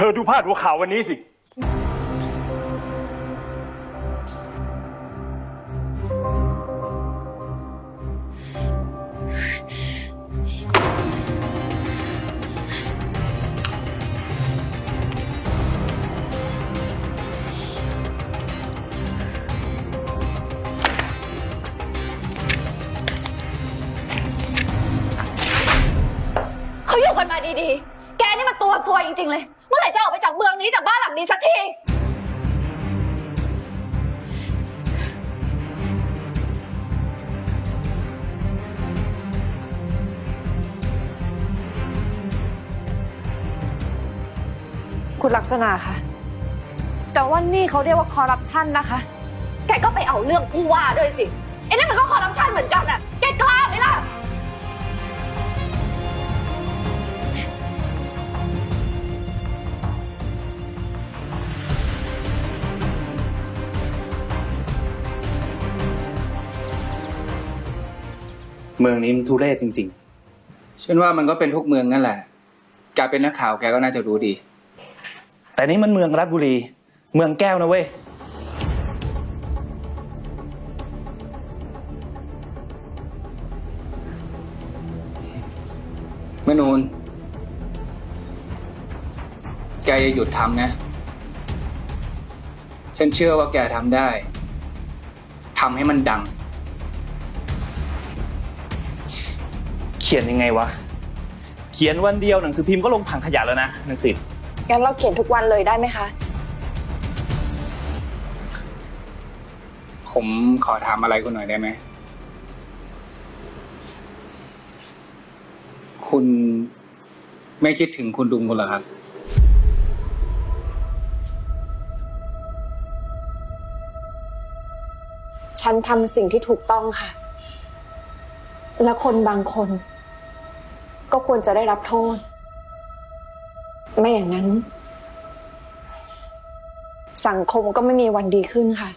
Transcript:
เธอดูพาดหัวข่าววันนี้สิ เขาอยู่กันมาดีๆ แกนี่มันตัวซวยจริง ๆ เลย เมื่อไหร่จะออกไปจากเมืองนี้จากบ้านหลังนี้สักที คุณลักษณะค่ะ แต่ว่านี่เขาเรียกว่าคอร์รัปชันนะคะ แกก็ไปเอาเรื่องผู้ว่าด้วยสิไอ้นั่นมันก็คอร์รัปชันเหมือนกันอะ เมืองนี้มันทุเรศจริง ฉันว่ามันก็เป็นทุกเมืองนั่นแหละแกเป็นนักข่าวแกก็น่าจะรู้ดี ๆ แต่นี่มันเมืองราชบุรี เมืองแก้วนะเว้ยมนูนแกอย่าหยุดทำนะ ฉันเชื่อว่าแกทำได้ทำให้มันดัง ขียนยังไงวะ เขียนวันเดียวหนังสือพิมพ์ก็ลงถังขยะแล้วนะหนังสิทธิ์งั้นเราเขียนทุกวันเลยได้ไหมคะ ผมขอถามอะไรคุณหน่อยได้ไหม คุณไม่คิดถึงคุณลุงคุณเหรอครับ ฉันทำสิ่งที่ถูกต้องค่ะ และคนบางคน ก็ควรจะได้รับโทษ ไม่อย่างนั้น สังคมก็ไม่มีวันดีขึ้นค่ะ